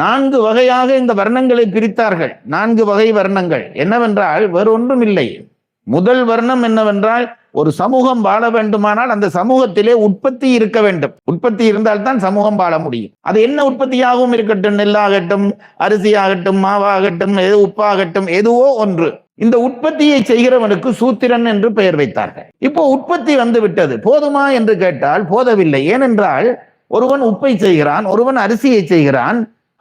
நான்கு வகையாக இந்த வர்ணங்களை பிரித்தார்கள். நான்கு வகை வர்ணங்கள். என்னவென்றால் வேறு ஒன்றும் இல்லை. முதல் வர்ணம் என்னவென்றால் ஒரு சமூகம் வாழ வேண்டுமானால் அந்த சமூகத்திலே உற்பத்தி இருக்க வேண்டும். உற்பத்தி இருந்தால்தான் சமூகம் வாழ முடியும். அது என்ன உற்பத்தியாகவும் இருக்கட்டும் நெல்லாகட்டும் அரிசியாகட்டும் மாவாகட்டும் எது உப்பாகட்டும் எதுவோ ஒன்று. இந்த உற்பத்தியை செய்கிறவனுக்கு சூத்திரன் என்று பெயர் வைத்தார்கள். இப்போ உற்பத்தி வந்து விட்டது. போதுமா என்று கேட்டால் போதவில்லை. ஏனென்றால் ஒருவன் உப்பை செய்கிறான் ஒருவன் அரிசியை செய்கிறான்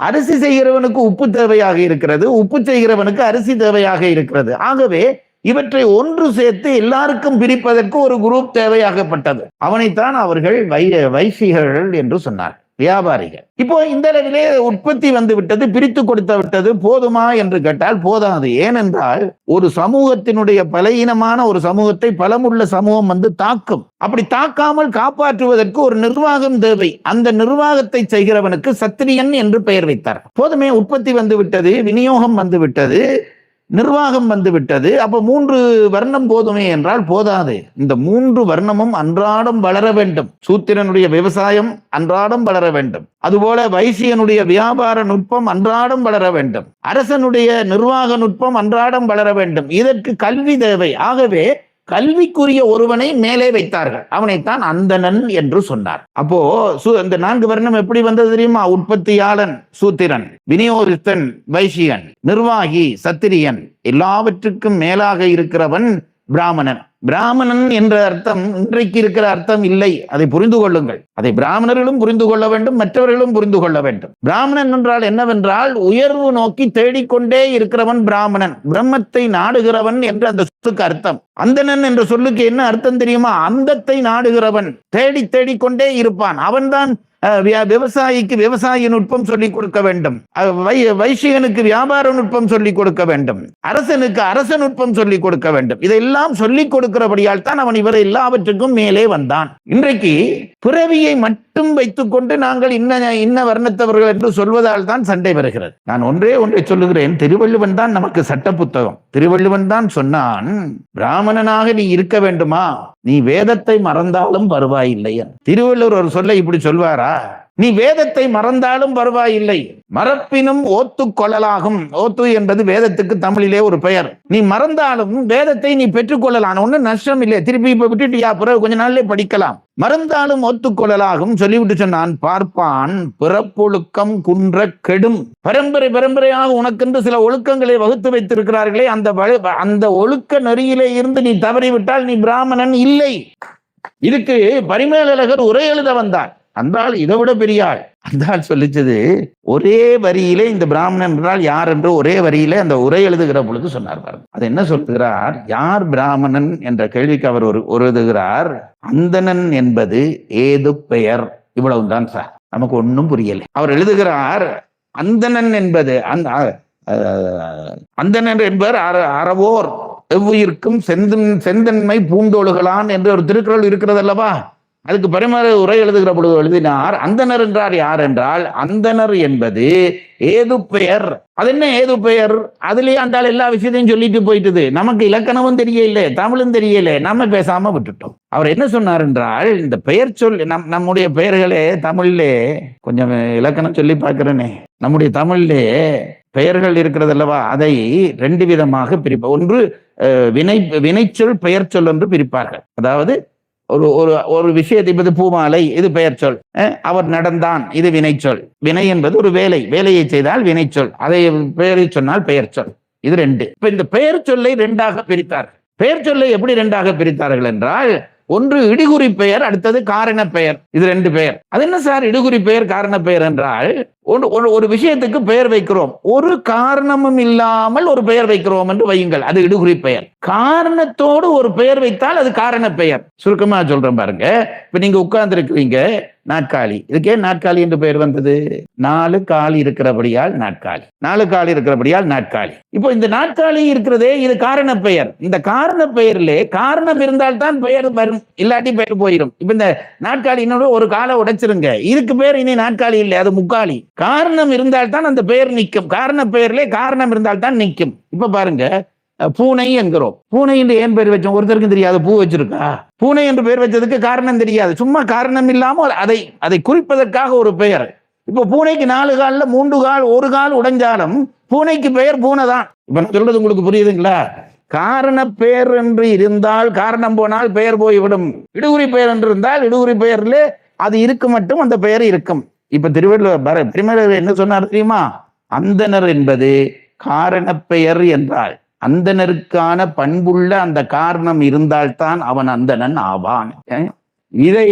அரிசி செய்கிறவனுக்கு உப்பு தேவையாக இருக்கிறது உப்பு செய்கிறவனுக்கு அரிசி தேவையாக இருக்கிறது. ஆகவே இவற்றை ஒன்று சேர்த்து எல்லாருக்கும் பிரிப்பதற்கு ஒரு குரூப் தேவையாகப்பட்டது. அவனைத்தான் அவர்கள் வை வைசிகர்கள் என்று சொன்னார் வியாபாரிகள். இப்போ இந்த அளவிலே உற்பத்தி வந்து விட்டது பிரித்து கொடுத்து விட்டது போதுமா என்று கேட்டால் போதாது. ஏனென்றால் ஒரு சமூகத்தினுடைய பலகீனமான ஒரு சமூகத்தை பலமுள்ள சமூகம் வந்து தாக்கும். அப்படி தாக்காமல் காப்பாற்றுவதற்கு ஒரு நிர்வாகம் தேவை. அந்த நிர்வாகத்தை செய்கிறவனுக்கு சத்திரியன் என்று பெயர் வைத்தார் போதுமே உற்பத்தி வந்து விட்டது விநியோகம் வந்து விட்டது. நிர்வாகம் வந்துவிட்டது. அப்போ அப்ப மூன்று வர்ணம் போதுமே என்றால் போதாது. இந்த மூன்று வர்ணமும் அன்றாடம் வளர வேண்டும். சூத்திரனுடைய விவசாயம் அன்றாடம் வளர வேண்டும். அதுபோல வைசியனுடைய வியாபார நுட்பம் அன்றாடம் வளர வேண்டும். அரசனுடைய நிர்வாக நுட்பம் அன்றாடம் வளர வேண்டும். இதற்கு கல்வி தேவை. ஆகவே கல்விக்குரிய ஒருவனை மேலே வைத்தார்கள். அவனைத்தான் அந்தணன் என்று சொன்னார். அப்போ சு- இந்த நான்கு வர்ணம் எப்படி வந்தது தெரியுமா? உற்பத்தியாளன் சூத்திரன் விநியோகித்தன் வைசியன் நிர்வாகி சத்திரியன் எல்லாவற்றுக்கும் மேலாக இருக்கிறவன் பிராமணன். பிராமணன் என்ற அர்த்தம் இன்றைக்கு இருக்கிற அர்த்தம் இல்லை. அதை புரிந்து கொள்ளுங்கள். அதை பிராமணர்களும் புரிந்து கொள்ள வேண்டும் மற்றவர்களும் புரிந்து கொள்ள வேண்டும். பிராமணன் என்றால் என்னவென்றால் உயர்வு நோக்கி தேடிக்கொண்டே இருக்கிறவன் பிராமணன். பிரம்மத்தை நாடுகிறவன் என்ற அந்த சொல்லுக்கு அர்த்தம். அந்தணன் என்ற சொல்லுக்கு என்ன அர்த்தம் தெரியுமா? அந்தத்தை நாடுகிறவன். தேடி தேடிக்கொண்டே இருப்பான். அவன்தான் விவசாயிக்கு விவசாய நுட்பம் சொல்லிக் கொடுக்க வேண்டும். வை- வைசிகனுக்கு வியாபார நுட்பம் சொல்லிக் கொடுக்க வேண்டும். அரசனுக்கு அரச நுட்பம் சொல்லிக் கொடுக்க வேண்டும். இதெல்லாம் சொல்லிக் கொடுக்கிறபடியால் தான் அவன் இவர் எல்லாவற்றுக்கும் மேலே வந்தான். இன்றைக்கு பிறவியை மட்டும் வைத்துக்கொண்டு நாங்கள் இன்ன இன்ன வர்ணத்தவர்கள் என்று சொல்வதால் தான் சண்டை வருகிறது. நான் ஒன்றே ஒன்றை சொல்லுகிறேன். திருவள்ளுவன் தான் நமக்கு சட்ட புத்தகம். திருவள்ளுவன் தான் சொன்னான் பிராமணனாக நீ இருக்க வேண்டுமா? நீ வேதத்தை மறந்தாலும் பரவாயில்லை திருவள்ளுவர் ஒரு சொல்ல இப்படி சொல்வாரா? நீ வேதத்தை மறந்தாலும் பரவாயில்லை மறப்பினும் ஓத்து கொள்ளலாகும். ஓத்து என்பது வேதத்துக்கு தமிழிலே ஒரு பெயர். நீ மறந்தாலும் வேதத்தை நீ பெற்றுக்கொள்ளலாம். ஒன்றும் நஷ்டம் இல்லை. திருப்பி இப்ப விட்டுட்டியா பிறகு கொஞ்ச நாள்லயே படிக்கலாம். மறந்தாலும் ஒத்துக்கொள்ளலாகும் சொல்லிவிட்டு சொன்னான் பார்ப்பான் பிறப்பொழுக்கம் குன்ற கெடும். பரம்பரை பரம்பரையாக உனக்கென்று சில ஒழுக்கங்களை வகுத்து வைத்திருக்கிறார்களே அந்த அந்த ஒழுக்க நெறியிலே இருந்து நீ தவறிவிட்டால் நீ பிராமணன் இல்லை. இதுக்கு பரிமேலழகர் உரை எழுத வந்தார். அந்தாள் இதை விட பெரிய ஆள். அந்தாள் சொல்லிச்சது ஒரே வரியிலே இந்த பிராமணன் என்றால் யார்? என்று ஒரே வரியிலே அந்த உரை எழுதுகிற பொழுது சொன்னார் பாருங்க. அது என்ன சொல்லுகிறார்? யார் பிராமணன்? என்ற கேள்விக்கு அவர் ஒரு உருதுகிறார் எழுதுகிறார் அந்தணன் என்பது ஏது பெயர்? இவ்வளவுதான் சார். நமக்கு ஒன்றும் புரியலை. அவர் எழுதுகிறார் அந்தணன் என்பது அந்த அஹ், அந்தணன் என்பவர் அற- அறவோர் எவ்வுயிருக்கும் செந்தன் செந்தன்மை பூந்தோழுகளான் என்று ஒரு திருக்குறள் இருக்கிறது அல்லவா அதுக்கு பரிமாற உரை எழுதுகிற பொழுது எழுதினார் அந்தனர் என்றார் யார் என்றால் அந்தனர் என்பது ஏது பெயர்? அது என்ன ஏது பெயர்? அதுலயே அந்தாள் எல்லா விஷயத்தையும் சொல்லிட்டு போயிட்டுது. நமக்கு இலக்கணமும் தெரியல தமிழும் தெரியல நம்ம பேசாம விட்டுட்டோம். அவர் என்ன சொன்னார் என்றால் இந்த பெயர் சொல் நம் நம்முடைய பெயர்களே தமிழ்லே கொஞ்சம் இலக்கணம் சொல்லி பார்க்கிறேனே. நம்முடைய தமிழ்லே பெயர்கள் இருக்கிறது அல்லவா அதை ரெண்டு விதமாக பிரிப்ப ஒன்று வினை வினைச்சொல் பெயர் சொல் என்று பிரிப்பார்கள். அதாவது ஒரு ஒரு ஒரு விஷயத்தை இப்பது பூமாலை இது பெயர் சொல். அவர் நடந்தான் இது வினைச்சொல் வினை என்பது ஒரு வேலை வேலையை செய்தால் வினைச்சொல் அதை பெயரை சொன்னால் பெயர் சொல். இது ரெண்டு. இப்ப இந்த பெயர் சொல்லை ரெண்டாக பிரித்தார்கள் பெயர் சொல்லை எப்படி ரெண்டாக பிரித்தார்கள் என்றால் ஒன்று இடுகுறி பெயர் அடுத்தது காரண பெயர். இது ரெண்டு பெயர். அது என்ன சார் இடுகுறி பெயர் காரண பெயர் என்றால் ஒரு- ஒரு ஒரு விஷயத்துக்கு பெயர் வைக்கிறோம். ஒரு காரணமும் இல்லாமல் ஒரு பெயர் வைக்கிறோம் என்று வையுங்கள். அது இடுகுறி பெயர். காரணத்தோடு ஒரு பெயர் வைத்தால் அது காரண பெயர். சுருக்கமா சொல்றேன் பாருங்க. இப்ப நீங்க உட்கார்ந்து இருக்கிறீங்க நாட்காலி இதுக்கே நாட்காலி என்று பெயர் வந்தது? நாலு காலி இருக்கிறபடியால் நாட்காலி நாலு காலி இருக்கிறபடியால் நாட்காலி இப்போ இந்த நாட்காலி இருக்கிறதே இது காரண பெயர். இந்த காரண பெயரிலே காரணம் இருந்தால் தான் பெயர் வரும். இல்லாட்டி பெயர் போயிடும் இப்ப இந்த நாட்காலி இன்னொரு ஒரு காலை உடைச்சிருங்க. இதுக்கு பேர் இனி நாட்காலி இல்லை அது முக்காலி. காரணம் இருந்தால்தான் அந்த பெயர் நிற்கும். காரண பெயர்லே காரணம் இருந்தால்தான் நிற்கும். இப்ப பாருங்க பூனை என்கிறோம். பூனை என்று ஏன் பேர் வச்சோம்? ஒருத்தருக்கும் தெரியாது. பூ வச்சிருக்கா? பூனை என்று பெயர் வச்சதுக்கு காரணம் தெரியாது. சும்மா காரணம் இல்லாமல் அதை அதை குறிப்பதற்காக ஒரு பெயர். இப்ப பூனைக்கு நாலு காலில் மூன்று கால் ஒரு கால் உடைஞ்சாலும் பூனைக்கு பெயர் பூனை தான். இப்ப நான் சொல்றது உங்களுக்கு புரியுதுங்களா? காரண பெயர் என்று இருந்தால் காரணம் போனால் பெயர் போய்விடும். இடுகுறி பெயர் என்று இருந்தால் இடுகுறி பெயர்ல அது இருக்கு மட்டும் அந்த பெயர் இருக்கும். இப்ப திருவள்ளுவர் பர- என்ன சொன்னார் தெரியுமா? அந்தனர் என்பது காரண பெயர் என்றால் அந்தனருக்கான பண்புள்ள அந்த காரணம் இருந்தால்தான் அவன் அந்தணன் ஆவான். இதை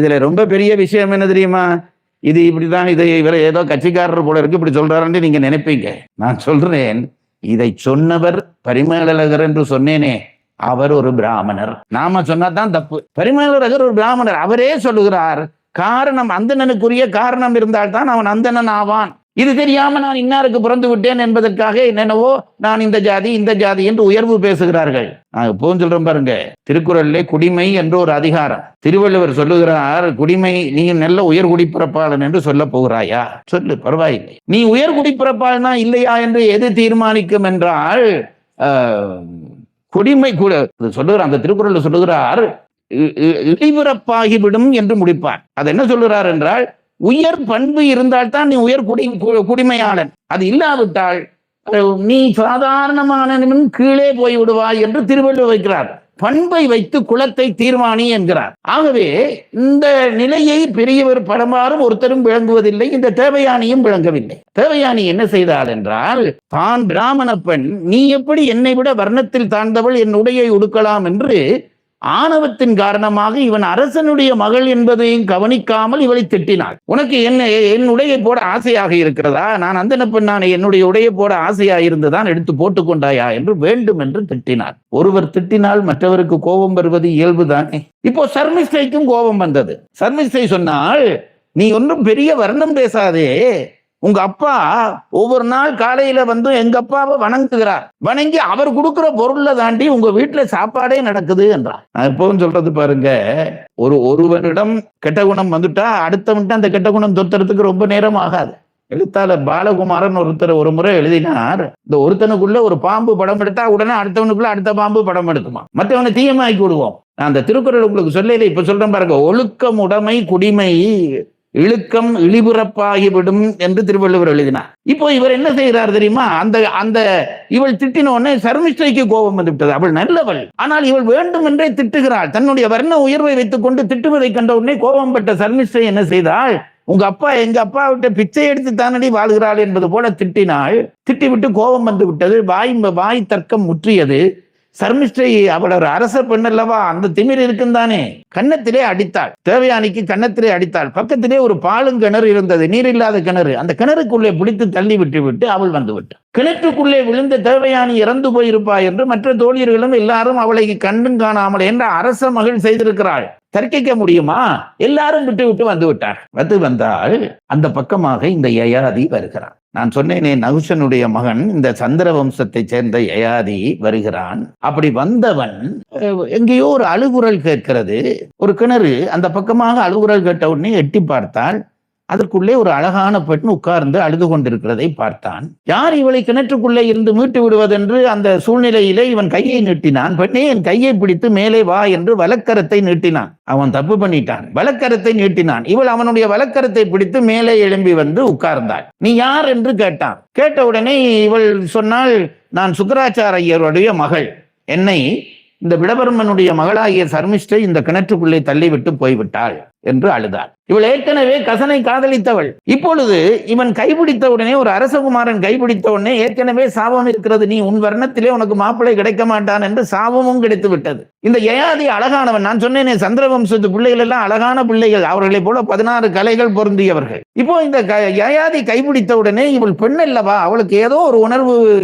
இதுல ரொம்ப பெரிய விஷயம் என்ன தெரியுமா? இது இப்படிதான் இதை இவர் ஏதோ கட்சிக்காரர் போல இருக்கு இப்படி சொல்றாருன்னு நீங்க நினைப்பீங்க. நான் சொல்றேன் இதை சொன்னவர் பரிமேலழகர் என்று சொன்னேனே அவர் ஒரு பிராமணர். நாம சொன்னாதான் தப்பு. பரிமேலழகர் ஒரு பிராமணர் அவரே சொல்லுகிறார் காரணம் அந்தணனுக்குரிய காரணம் இருந்தால்தான் அவன் அந்தணன் ஆவான். இது தெரியாம நான் இன்னாருக்கு பிறந்து விட்டேன் என்பதற்காக என்னென்னவோ நான் இந்த ஜாதி இந்த ஜாதி என்று உயர்வு பேசுகிறார்கள். நான் எப்பவும் சொல்றேன் பாருங்க திருக்குறளிலே குடிமை என்று ஒரு அதிகாரம். திருவள்ளுவர் சொல்லுகிறார் குடிமை நீ நல்ல உயர் குடிப்பிறப்பாளன் என்று சொல்ல போகிறாயா? சொல்லு பரவாயில்லை. நீ உயர் குடிப்பிறப்பாளனா இல்லையா என்று எது தீர்மானிக்கும் என்றால் குடிமை கூட சொல்லுகிறார் அந்த திருக்குறள் சொல்லுகிறார் இழிபிறப்பாகிவிடும் என்று முடிப்பார். அது என்ன சொல்லுறார் என்றால் உயர் பண்பு இருந்தால்தான் நீ உயர் குடி குடிமையாளன். அது இல்லாவிட்டால் நீ சாதாரணமானவன் கீழே போய் விடுவாய் என்று திருவள்ளுவர் வைக்கிறார். பண்பை வைத்து குலத்தை தீர்மானி என்கிறார். ஆகவே இந்த நிலையை பெரியவர் படமாறும் ஒருத்தரும் விளங்குவதில்லை இந்த தேவையானியும் விளங்கவில்லை. தேவையானி என்ன செய்தாள் என்றால் தான் பிராமண பெண் நீ எப்படி என்னை விட வர்ணத்தில் தாழ்ந்தவள் என் உடையை உடுக்கலாம்? என்று ஆணவத்தின் காரணமாக இவன் அரசனுடைய மகள் என்பதையும் கவனிக்காமல் இவளை திட்டினாள். உனக்கு என்ன என் உடையை போட ஆசையாக இருக்கிறதா? நான் அந்த பெண்ணான என்னுடைய உடையை போட ஆசையாக இருந்துதான் எடுத்து போட்டுக்கொண்டாயா என்று வேண்டும் என்று திட்டினார் ஒருவர் திட்டினால் மற்றவருக்கு கோபம் வருவது இயல்புதானே? இப்போ சர்மிஸ்டைக்கும் கோபம் வந்தது. சர்மிஸ்டை சொன்னால் நீ ஒன்றும் பெரிய வர்ணம் பேசாதே. உங்க அப்பா ஒவ்வொரு நாள் காலையில வந்து எங்க அப்பாவை வணங்குகிறார். வணங்கி அவர் கொடுக்குற பொருளை தாண்டி உங்க வீட்டுல சாப்பாடே நடக்குது என்றார். நான் எப்பவும் சொல்றது பாருங்க ஒரு ஒருவனிடம் கெட்ட குணம் வந்துட்டா அடுத்தவன்ட்டு அந்த கெட்ட குணம் தொத்துறதுக்கு ரொம்ப நேரம் ஆகாது. எழுத்தாளர் பாலகுமாரன் ஒருத்தர் ஒரு முறை எழுதினார் இந்த ஒருத்தனுக்குள்ள ஒரு பாம்பு படம் எடுத்தா உடனே அடுத்தவனுக்குள்ள அடுத்த பாம்பு படம் எடுக்குமா? மற்றவனை தீயமாக்கி விடுவோம். நான் அந்த திருக்குறள் உங்களுக்கு சொல்லல இப்ப சொல்றேன் பாருங்க ஒழுக்கம் உடைமை குடிமை இழுக்கம் இழிபுறப்பாகிவிடும் என்று திருவள்ளுவர் எழுதினார். இப்போ இவர் என்ன செய்கிறார் தெரியுமா? அந்த அந்த இவள் திட்டின உடனே சர்மிஷ்டைக்கு கோபம் வந்து விட்டது அவள் நல்லவள். ஆனால் இவள் வேண்டும் என்றே திட்டுகிறாள். தன்னுடைய வர்ண உயர்வை வைத்துக் கொண்டு திட்டுவதை கண்ட உடனே கோபம் பட்ட சர்மிஷ்டை என்ன செய்தாள்? உங்க அப்பா எங்க அப்பா விட்ட பிச்சை எடுத்து தானடி வாழ்கிறாள் என்பது போல திட்டினாள். திட்டிவிட்டு கோபம் வந்து விட்டது வாய் வாய் தர்க்கம் முற்றியது. சர்மிஷ்டை அவள் ஒரு அரச பெண் அல்லவா? அந்த திமிர் இருக்குந்தானே கன்னத்திலே அடித்தாள். தேவயானிக்கு கன்னத்திலே அடித்தாள். பக்கத்திலே ஒரு பாலும் கிணறு இருந்தது. நீர் இல்லாத கிணறு. அந்த கிணறுக்குள்ளே பிடித்து தள்ளி விட்டு விட்டு அவள் வந்து விட்டாள். கிணற்றுக்குள்ளே விழுந்த தேவயானி இறந்து போயிருப்பாய் என்று மற்ற தோழியர்களும் எல்லாரும் அவளை கண்டும் காணாமல் என்ற அரச மகள் செய்திருக்கிறாள். தர்க்கிக்க முடியுமா? எல்லாரும் விட்டு விட்டு வந்து விட்டார் வந்து வந்தால் அந்த பக்கமாக இந்த யயாதி வருகிறார் நான் சொன்னேனே நகுஷனுடைய மகன் இந்த சந்திர வம்சத்தை சேர்ந்த யயாதி வருகிறான். அப்படி வந்தவன் எங்கேயோ ஒரு அழுகுரல் கேட்கிறது. ஒரு கிணறு அந்த பக்கமாக அழுகுரல் கேட்ட உடனே எட்டி பார்த்தால் அதற்குள்ளே ஒரு அழகான பெண் உட்கார்ந்து அழுது கொண்டிருக்கிறதை பார்த்தான். யார் இவளை கிணற்றுக்குள்ளே இருந்து மீட்டு விடுவதென்று அந்த சூழ்நிலையிலே இவன் கையை நீட்டினான். பெண்ணே என் கையை பிடித்து மேலே வா என்று வலக்கரத்தை நீட்டினான். அவன் தப்பு பண்ணிட்டான். வலக்கரத்தை நீட்டினான். இவள் அவனுடைய வலக்கரத்தை பிடித்து மேலே எழும்பி வந்து உட்கார்ந்தாள். நீ யார் என்று கேட்டான். கேட்ட உடனே இவள் சொன்னால் நான் சுக்கராச்சாரியருடைய மகள். என்னை இந்த விடபர்மனுடைய மகளாகிய சர்மிஷ்டை இந்த கிணற்றுக்குள்ளே தள்ளிவிட்டு போய்விட்டாள் என்று அழுதாள். இவள் ஏற்கனவே கசனை காதலித்தவள். இப்பொழுது இவன் கைப்பிடித்த உடனே ஒரு அரசகுமாரன் கைப்பிடித்த உடனே ஏற்கனவே சாபம் இருக்கிறது நீ உன் வர்ணத்திலே உனக்கு மாப்பிள்ளை கிடைக்க மாட்டான் என்று சாபமும் கிடைத்து விட்டது. இந்த யயாதி அழகானவன் நான் சொன்னேனே சந்திரவம்சத்து பிள்ளைகள் எல்லாம் அழகான பிள்ளைகள் அவர்களைப் போல பதினாறு கலைகள் பொருந்தியவர்கள். இப்போ இந்த க- யயாதி கைப்பிடித்த உடனே இவள் பெண் அல்லவா அவளுக்கு ஏதோ ஒரு உணர்வு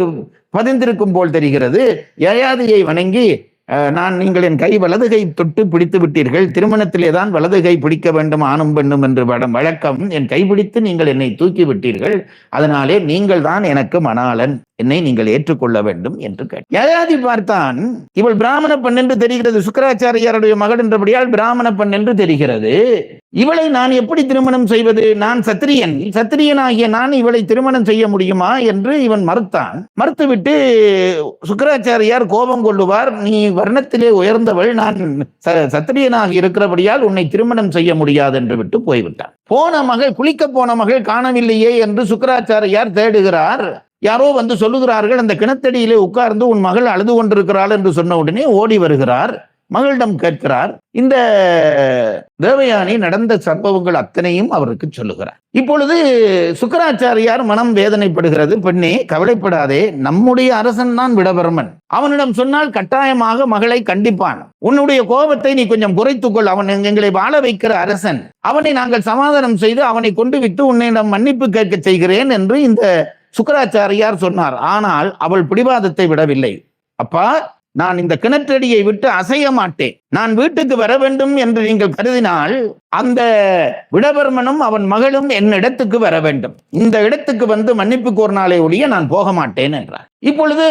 பதிந்திருக்கும் போல் தெரிகிறது. யயாதியை வணங்கி நான் நீங்கள் என் கை வலது கை தொட்டு பிடித்து விட்டீர்கள். திருமணத்திலே தான் வலது கை பிடிக்க வேண்டும் ஆணும் பெண்ணும் என்று படம். வழக்கம் என் கை பிடித்து நீங்கள் என்னை தூக்கி விட்டீர்கள். அதனாலே நீங்கள் தான் எனக்கு மணாளன். என்னை நீங்கள் ஏற்றுக்கொள்ள வேண்டும் என்று கேட்டார் யயாதி பார்த்தான் இவள் பிராமண பெண் என்று தெரிகிறது சுக்கராச்சாரியாருடைய மகள் என்றபடியால் பிராமண பெண் என்று தெரிகிறது. இவளை நான் எப்படி திருமணம் செய்வது? நான் சத்திரியன். சத்திரியன் ஆகிய நான் இவளை திருமணம் செய்ய முடியுமா என்று இவன் மறுத்தான். மறுத்துவிட்டு சுக்கராச்சாரியார் கோபம் கொள்ளுவார் நீ வர்ணத்திலே உயர்ந்தவள் நான் ச- சத்திரியனாக இருக்கிறபடியால் உன்னை திருமணம் செய்ய முடியாது என்று விட்டு போய்விட்டான். போன மகள் குளிக்க போன மகள் காணவில்லையே என்று சுக்கராச்சாரியார் தேடுகிறார். யாரோ வந்து சொல்லுகிறார்கள் அந்த கிணத்தடியிலே உட்கார்ந்து உன் மகள் அழுது கொண்டிருக்கிறாள் என்று சொன்ன உடனே ஓடி வருகிறார். மகளிடம் கேட்கிறார் இந்த தேவயானி நடந்த சம்பவங்கள் அத்தனையும் அவருக்கு சொல்லுகிறார். இப்பொழுது சுக்கராச்சாரியார் மனம் வேதனைப்படுகிறது பெண்ணே கவலைப்படாதே நம்முடைய அரசன் தான் விடபரமன் அவனிடம் சொன்னால் கட்டாயமாக மகளை கண்டிப்பான். உன்னுடைய கோபத்தை நீ கொஞ்சம் குறைத்துக்கொள் அவன் எங்களை வாழ வைக்கிற அரசன். அவனை நாங்கள் சமாதானம் செய்து அவனை கொண்டு விட்டு உன்னிடம் மன்னிப்பு கேட்க செய்கிறேன் என்று இந்த சுக்கராச்சாரியார் சொன்னார் ஆனால் அவள் பிடிவாதத்தை விடவில்லை. அப்பா நான் இந்த கிணற்றடியை விட்டு அசைய மாட்டேன். நான் வீட்டுக்கு வர வேண்டும் என்று நீங்கள் கருதினால் அந்த விடவர்மனும் அவன் மகளும் என் இடத்துக்கு வர வேண்டும். இந்த இடத்துக்கு வந்து மன்னிப்பு கோர்னாலே ஒழிய நான் போக மாட்டேன் என்றார். இப்பொழுது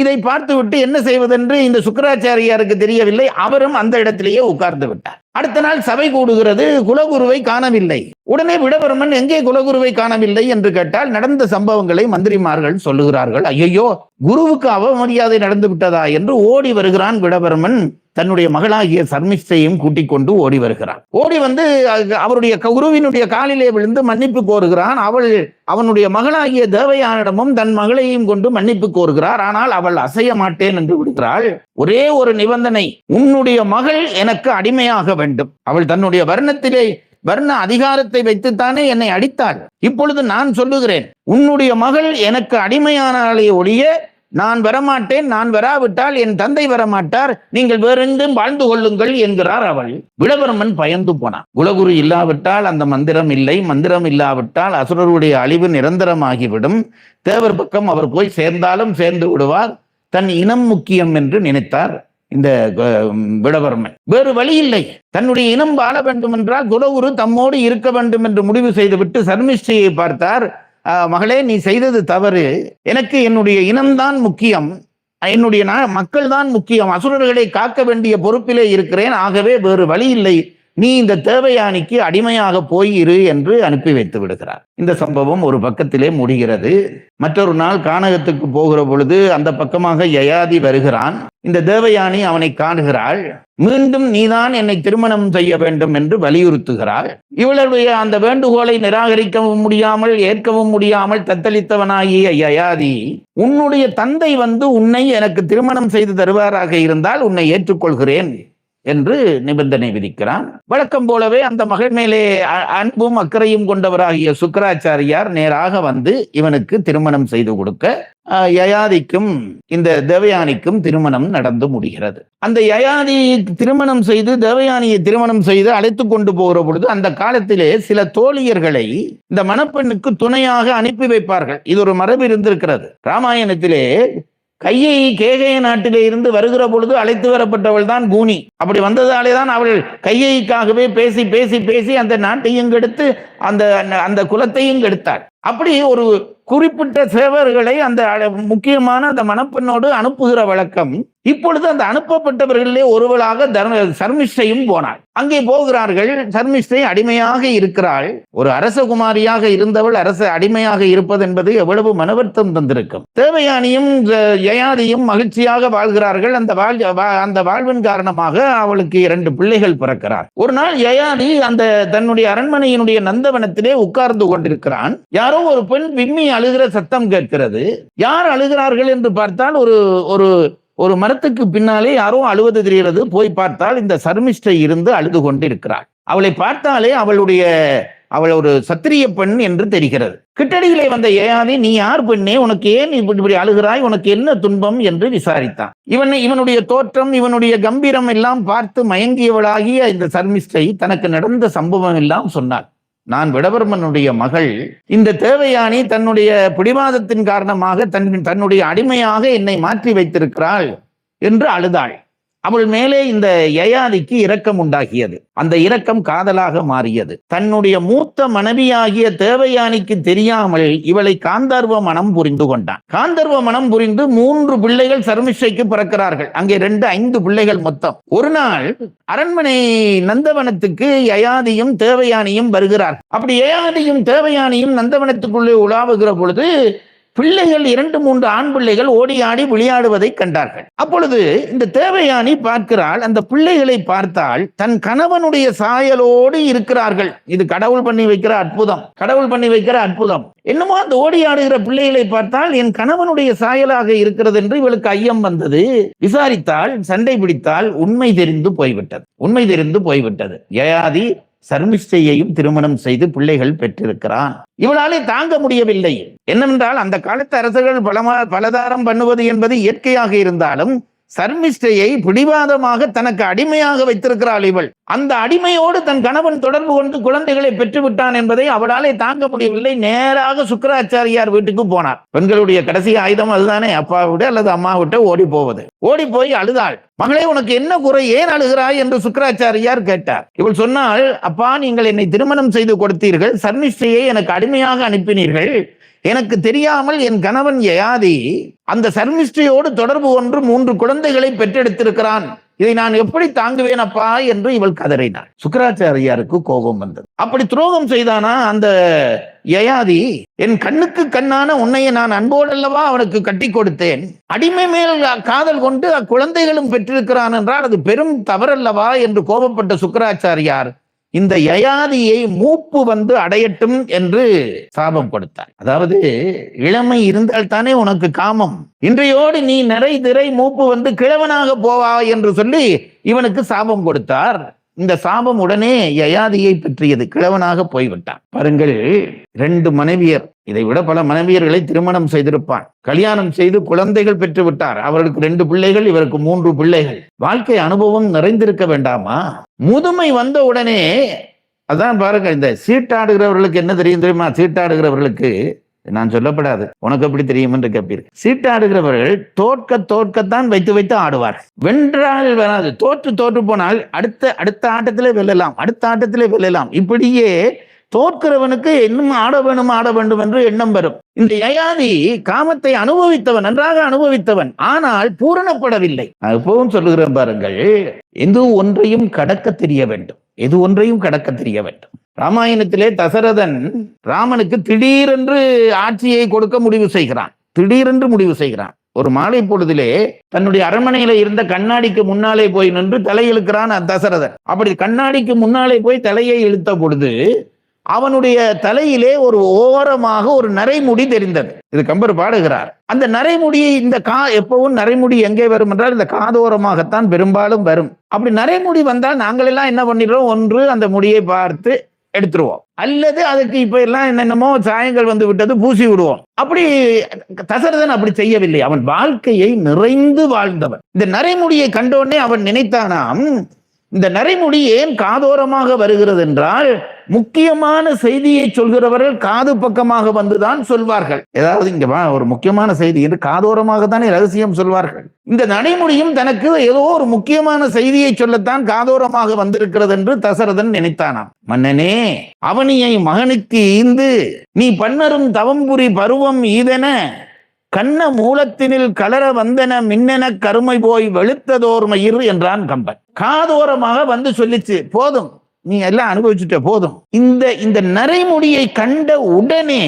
இதை பார்த்துவிட்டு என்ன செய்வதென்று இந்த சுக்கராச்சாரியாருக்கு தெரியவில்லை. அவரும் அந்த இடத்திலேயே உட்கார்ந்து விட்டார். அடுத்த நாள் சபை கூடுகிறது குலகுருவை காணவில்லை. உடனே விடபெருமன் எங்கே குலகுருவை காணவில்லை என்று கேட்டால் நடந்த சம்பவங்களை மந்திரிமார்கள் சொல்லுகிறார்கள். ஐயோ குருவுக்கு அவமரியாதை நடந்து விட்டதா என்று ஓடி வருகிறான் விடபெருமன் தன்னுடைய மகளாகிய சர்மிஷ்டையும் கூட்டிக் கொண்டு ஓடி வருகிறான். ஓடி வந்து அவருடைய க- குருவினுடைய காலிலே விழுந்து மன்னிப்பு கோருகிறான். அவள் அவனுடைய மகளாகிய தேவையானிடமும் தன் மகளையும் கொண்டு மன்னிப்பு கோருகிறார். ஆனால் அவள் அசைய மாட்டேன் என்று விடுகிறாள். ஒரே ஒரு நிபந்தனை உன்னுடைய மகள் எனக்கு அடிமையாக வேண்டும். அவள் தன்னுடைய வர்ணத்திலே வர்ண அதிகாரத்தை வைத்துத்தானே என்னை அடித்தாள். இப்பொழுது நான் சொல்லுகிறேன் உன்னுடைய மகள் எனக்கு அடிமையானாலே ஒழிய நான் வரமாட்டேன் நான் வராவிட்டால் என் தந்தை வரமாட்டார் நீங்கள் வேறெங்கும் வாழ்ந்து கொள்ளுங்கள் என்கிறார் அவள். விளவரமன் பயந்து போனான். குலகுரு இல்லாவிட்டால் அந்த மந்திரம் இல்லை மந்திரம் இல்லாவிட்டால் அசுரருடைய அழிவு நிரந்தரமாகிவிடும். தேவர் பக்கம் அவர் போய் சேர்ந்தாலும் சேர்ந்து விடுவார். தன் இனம் முக்கியம் என்று நினைத்தார். இந்த விடவர்மன் வேறு வழி இல்லை. தன்னுடைய இனம் வாழ வேண்டும் என்றால் குலகுரு தம்மோடு இருக்க வேண்டும் என்று முடிவு செய்துவிட்டு சர்மிஷ்டியை பார்த்தார். மகளே நீ செய்தது தவறு. எனக்கு என்னுடைய இனம்தான் முக்கியம். என்னுடைய மக்கள் தான் முக்கியம். அசுரர்களை காக்க வேண்டிய பொறுப்பிலே இருக்கிறேன். ஆகவே வேறு வழி இல்லை. நீ இந்த தேவயானிக்கு அடிமையாக போய் இரு என்று அனுப்பி வைத்து விடுகிறார். இந்த சம்பவம் ஒரு பக்கத்திலே முடிகிறது. மற்றொரு நாள் கானகத்துக்கு போகிற பொழுது அந்த பக்கமாக யயாதி வருகிறான். இந்த தேவயானி அவனை காணுகிறாள். மீண்டும் நீதான் என்னை திருமணம் செய்ய வேண்டும் என்று வலியுறுத்துகிறாள். இவளுடைய அந்த வேண்டுகோளை நிராகரிக்கவும் முடியாமல் ஏற்கவும் முடியாமல் தத்தளித்தவனாகிய யயாதி உன்னுடைய தந்தை வந்து உன்னை எனக்கு திருமணம் செய்து தருவாராக இருந்தால் உன்னை ஏற்றுக்கொள்கிறேன். என்று நிபந்தனை விதிக்கிறான். வழக்கம் போலவே அந்த மகள் மேலே அன்பும் அக்கறையும் கொண்டவராகிய சுக்கராச்சாரியார் நேராக வந்து இவனுக்கு திருமணம் செய்து கொடுக்க யயாதிக்கும் இந்த தேவயானிக்கும் திருமணம் நடந்து முடிகிறது. அந்த யயாதி திருமணம் செய்து தேவயானியை திருமணம் செய்து அழைத்து கொண்டு போகிற பொழுது அந்த காலத்திலே சில தோழியர்களை இந்த மணப்பெண்ணுக்கு துணையாக அனுப்பி வைப்பார்கள். இது ஒரு மரபு இருந்திருக்கிறது. ராமாயணத்திலே கையை கேகய நாட்டிலே இருந்து வருகிற பொழுது அழைத்து வரப்பட்டவள் தான் கூனி அப்படி வந்ததாலே தான் அவள் கையைக்காகவே பேசி பேசி பேசி அந்த நாட்டையும் கெடுத்து அந்த அந்த குலத்தையும் கெடுத்தாள். அப்படி ஒரு குறிப்பிட்ட சேவர்களை அந்த அழ- முக்கியமான அந்த மணப்பெண்ணோடு அனுப்புகிற வழக்கம் இப்பொழுது அந்த அனுப்பப்பட்டவர்களிலே ஒருவளாக தர்ம சர்மிஷ்டையும் போனாள். அங்கே போகிறார்கள் சர்மிஷ்டை அடிமையாக இருக்கிறாள். ஒரு அரசகுமாரியாக இருந்தவள் அரச அடிமையாக இருப்பது என்பது எவ்வளவு மனவர்த்தம் தந்திருக்கும். தேவயானியும் ஜயாதியும் மகிழ்ச்சியாக வாழ்கிறார்கள். அந்த வாழ் வா- அந்த வாழ்வின் காரணமாக அவளுக்கு இரண்டு பிள்ளைகள் பிறக்கிறார். ஒரு நாள் யயாதி அந்த தன்னுடைய அரண்மனையினுடைய நந்தவனத்திலே உட்கார்ந்து கொண்டிருக்கிறான். யார் ஒரு பெண் விம்மி அழுகிற சத்தம் கேட்கிறது. யார் அழுகிறார்கள் என்று பார்த்தால் ஒரு ஒரு ஒரு மரத்துக்கு பின்னாலே யாரோ அழுவது தெரிகிறது. போய் பார்த்தால் இந்த சர்மிஷ்டை இருந்து அழுது கொண்டிருக்கிறாள். அவளை பார்த்தாலே அவளுடைய அவள் ஒரு சத்திரிய பெண் என்று தெரிகிறது. கிட்டடியிலே வந்த ஏயாதி நீ யார் பெண்ணே? உனக்கு ஏன் இப்படி இப்படி அழுகிறாய்? உனக்கு என்ன துன்பம்? என்று விசாரித்தான். இவன் இவனுடைய தோற்றம் இவனுடைய கம்பீரம் எல்லாம் பார்த்து மயங்கியவளாகிய இந்த சர்மிஷ்டை தனக்கு நடந்த சம்பவம் எல்லாம் சொன்னாள். நான் விடவர்மனுடைய மகள். இந்த தேவயானி தன்னுடைய பிடிவாதத்தின் காரணமாக தன் தன்னுடைய அடிமையாக என்னை மாற்றி வைத்திருக்கிறாள் என்று அழுதாள். அவள் மேலே இந்த யயாதிக்கு இரக்கம் உண்டாகியது. அந்த இரக்கம் காதலாக மாறியது. தன்னுடைய மூத்த மனைவியாகிய தேவயானிக்கு தெரியாமல் இவளை காந்தர்வ மனம் புரிந்து கொண்டான். காந்தர்வ மனம் புரிந்து மூன்று பிள்ளைகள் சர்மிஷைக்கு பிறக்கிறார்கள். அங்கே ரெண்டு ஐந்து பிள்ளைகள் மொத்தம். ஒரு நாள் அரண்மனை நந்தவனத்துக்கு யயாதியும் தேவயானியும் வருகிறார் அப்படி யயாதியும் தேவயானியும் நந்தவனத்துக்குள்ளே உலாவுகிற பொழுது பிள்ளைகள் இரண்டு மூன்று ஆண் பிள்ளைகள் ஓடி ஆடி விளையாடுவதை கண்டார்கள். அப்பொழுது இந்த தேவயானி பார்க்கிறாள். அந்த பிள்ளைகளை பார்த்தால் தன் கணவனுடைய சாயலோடு இருக்கிறார்கள். இது கடவுள் பண்ணி வைக்கிற அற்புதம். கடவுள் பண்ணி வைக்கிற அற்புதம். என்னமோ அந்த ஓடி ஆடுகிற பிள்ளைகளை பார்த்தால் என் கணவனுடைய சாயலாக இருக்கிறது என்று இவளுக்கு ஐயம் வந்தது. விசாரித்தால் சண்டை பிடித்தால் உண்மை தெரிந்து போய்விட்டது. உண்மை தெரிந்து போய்விட்டது. யயாதி சர்மிஷ்டையையும் திருமணம் செய்து பிள்ளைகள் பெற்றிருக்கிறான். இவளாலே தாங்க முடியவில்லை. என்னவென்றால் அந்த காலத்து அரசர்கள் பலமா பலதாரம் பண்ணுவது என்பது இயற்கையாக இருந்தாலும் சர்மிஷ்டையை பிடிவாதமாக தனக்கு அடிமையாக வைத்திருக்கிறாள் இவள். அந்த அடிமையோடு தன் கணவன் தொடர்பு கொண்டு குழந்தைகளை பெற்றுவிட்டான் என்பதை அவளாலே தாங்க முடியவில்லை. நேராக சுக்கராச்சாரியார் வீட்டுக்கு போனார். பெண்களுடைய கடைசி ஆயுதம் அதுதானே? அப்பா விட அல்லது அம்மா விட்ட ஓடி போவது. ஓடி போய் அழுதாள். மகளே உனக்கு என்ன குறை? ஏன் அழுகிறாய்? என்று சுக்கராச்சாரியார் கேட்டார். இவள் சொன்னால் அப்பா நீங்கள் என்னை திருமணம் செய்து கொடுத்தீர்கள். சர்மிஷ்டையை எனக்கு அடிமையாக அனுப்பினீர்கள். எனக்கு தெரியாமல் என் கணவன் யயாதி அந்த சர்மிஷ்டையோடு தொடர்பு ஒன்று மூன்று குழந்தைகளை பெற்றெடுத்திருக்கிறான். இதை நான் எப்படி தாங்குவேன் அப்பா என்று இவள் கதறினாள். சுக்கராச்சாரியாருக்கு கோபம் வந்தது. அப்படி துரோகம் செய்தானா அந்த யயாதி? என் கண்ணுக்கு கண்ணான உன்னையை நான் அன்போடல்லவா அவனுக்கு கட்டி கொடுத்தேன். அடிமை மேல் காதல் கொண்டு அக்குழந்தைகளும் பெற்றிருக்கிறான் என்றால் அது பெரும் தவறல்லவா? என்று கோபப்பட்ட சுக்கராச்சாரியார் இந்த யயாதியை மூப்பு வந்து அடையட்டும் என்று சாபம் கொடுத்தார். அதாவது இளமை இருந்தால் தானே உனக்கு காமம். இன்றையோடு நீ நிறை திரை மூப்பு வந்து கிழவனாக போவா என்று சொல்லி இவனுக்கு சாபம் கொடுத்தார். இந்த சாபம் உடனே யயாதியை பற்றியது. கிழவனாக போய்விட்டான். பாருங்கள் ரெண்டு மனைவியர் இதை விட பல மனைவியர்களை திருமணம் செய்திருப்பான். கல்யாணம் செய்து குழந்தைகள் பெற்று விட்டார். அவர்களுக்கு ரெண்டு பிள்ளைகள் இவருக்கு மூன்று பிள்ளைகள். வாழ்க்கை அனுபவம் நிறைந்திருக்க வேண்டாமா? முதுமை வந்த உடனே அதான் பாருங்க இந்த சீட்டாடுகிறவர்களுக்கு என்ன தெரியும் தெரியுமா? சீட்டாடுகிறவர்களுக்கு நான் சொல்லப்படாது. உனக்கு எப்படி தெரியும் என்று கேட்பீர் சீட்டாடுகிறவர்கள் தோற்க தோற்கத்தான் வைத்து வைத்து ஆடுவார். வென்றால் வராது. தோற்று தோற்று போனால் அடுத்த அடுத்த ஆட்டத்திலே வெல்லலாம். அடுத்த ஆட்டத்திலே வெல்லலாம். இப்படியே தோற்கிறவனுக்கு இன்னும் ஆட வேணும் ஆட வேண்டும் என்று எண்ணம் வரும். இந்த யயாதி காமத்தை அனுபவித்தவன் நன்றாக அனுபவித்தவன். ஆனால் பூரணப்படவில்லை. எப்பவும் சொல்லுகிறேன் பாருங்கள். எந்த ஒன்றையும் கடக்க தெரிய வேண்டும். எது ஒன்றையும் கடக்க தெரிய வேண்டும். ராமாயணத்திலே தசரதன் ராமனுக்கு திடீரென்று ஆட்சியை கொடுக்க முடிவு செய்கிறான். திடீரென்று முடிவு செய்கிறான். ஒரு மாலை பொழுதிலே தன்னுடைய அரண்மனையில இருந்த கண்ணாடிக்கு முன்னாலே போய் நின்று தலையிழுக்கிறான் தசரதன். அப்படி கண்ணாடிக்கு முன்னாலே போய் தலையை இழுத்த பொழுது அவனுடைய தலையிலே ஒரு ஓரமாக ஒரு நரைமுடி தெரிந்தது. இது கம்பர் பாடுகிறார். அந்த நரைமுடியை இந்த கா எப்பவும் நரைமுடி எங்கே வரும் என்றால் இந்த காதோரமாகத்தான் பெரும்பாலும் வரும். அப்படி நரைமுடி வந்தால் நாங்கள் எல்லாம் என்ன பண்ணிடுறோம்? ஒன்று அந்த முடியை பார்த்து எடுத்துருவோம். அல்லது அதுக்கு இப்ப எல்லாம் என்னென்னமோ சாயங்கள் வந்து விட்டது பூசி விடுவோம். அப்படி தசரதன் அப்படி செய்யவில்லை. அவன் வாழ்க்கையை நிறைந்து வாழ்ந்தவன். இந்த நரைமுடியை கண்டோடனே அவன் நினைத்தானாம் இந்த நரைமுடி ஏன் காதோரமாக வருகிறது என்றால் முக்கியமான செய்தியை சொல்கிறவர்கள் காது பக்கமாக வந்துதான் சொல்வார்கள். ஏதாவது இங்க வா ஒரு முக்கியமான செய்தி என்று காதோரமாக தானே ரகசியம் சொல்வார்கள். இந்த நடைமுடியும் தனக்கு ஏதோ ஒரு முக்கியமான செய்தியை சொல்லத்தான் காதோரமாக வந்திருக்கிறது என்று தசரதன் நினைத்தானாம். மன்னனே அவனியை மகனுக்கு ஈந்து நீ பன்னரும் தவம்புரி பருவம் ஈதென கண்ண மூலத்தினில் கலர வந்தன மின்னென கருமை போய் வெளுத்ததோர் மயிர் என்றான் கம்பன். காதோரமாக வந்து சொல்லிச்சு போதும் நீ எல்லாம் அனுபவிச்சுட்ட போதும். இந்த இந்த நரைமுடியை கண்ட உடனே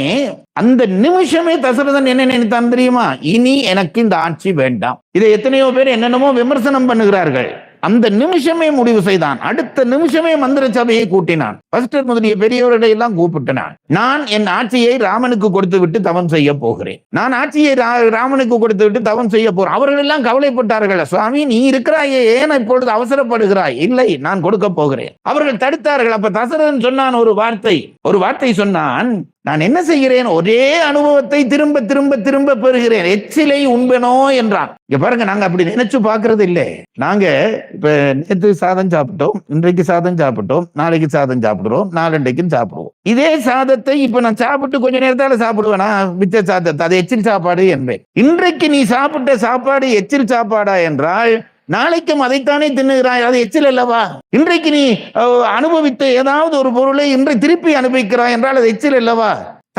அந்த நிமிஷமே தசரதன் என்ன நினைத்தான் தெரியுமா? இனி எனக்கு இந்த ஆட்சி வேண்டாம். இதை எத்தனையோ பேர் என்னென்னமோ விமர்சனம் பண்ணுகிறார்கள். அந்த நிமிஷமே முடிவு செய்தான். அடுத்த நிமிஷமே மந்திர சபையை கூட்டினான். பஸ்டர் முதலிய பெரியவர்களை எல்லாம் கூப்பிட்டனான். நான் என் ஆட்சியை ராமனுக்கு கொடுத்து விட்டு தவம் செய்ய போகிறேன். நான் ஆட்சியை ரா- ராமனுக்கு கொடுத்து விட்டு தவம் செய்ய போறேன். அவர்கள் எல்லாம் கவலைப்பட்டார்கள்? சுவாமி நீ இருக்கிறாயே ஏன் இப்பொழுது அவசரப்படுகிறாய்? இல்லை நான் கொடுக்க போகிறேன். அவர்கள் தடுத்தார்கள். அப்ப தசரன் சொன்னான் ஒரு வார்த்தை. ஒரு வார்த்தை சொன்னான் நான் என்ன செய்கிறேன்? ஒரே அனுபவத்தை திரும்ப திரும்ப திரும்ப பெறுகிறேன். எச்சிலை உண்பனோ என்றான். இங்க பாருங்க நாங்க அப்படி நினைச்சு பாக்குறது இல்லை. நாங்க இப்ப நேற்று சாதம் சாப்பிட்டோம் இன்றைக்கு சாதம் சாப்பிட்டோம் நாளைக்கு சாதம் சாப்பிடுறோம் நாளண்டைக்கும் சாப்பிடுவோம். இதே சாதத்தை இப்ப நான் சாப்பிட்டு கொஞ்ச நேரத்தால சாப்பிடுவேனா? மிச்ச சாதத்தை அது எச்சில் சாப்பாடு என்பேன். இன்றைக்கு நீ சாப்பிட்ட சாப்பாடு எச்சில் சாப்பாடா என்றால் நாளைக்கும் அதைத்தானே தின்னுகிறாய்? அது எச்சில் அல்லவா? இன்றைக்கு நீ அஹ், அனுபவித்த ஏதாவது ஒரு பொருளை இன்றை திருப்பி அனுபவிக்கிறாய் என்றால் அது எச்சில் அல்லவா?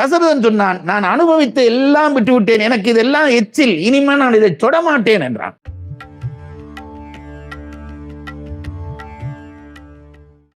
தசரதன் சொன்னான் நான் அனுபவித்த எல்லாம் விட்டு விட்டேன் எனக்கு இதெல்லாம் எச்சில். இனிமே நான் இதை தொட மாட்டேன் என்றான்.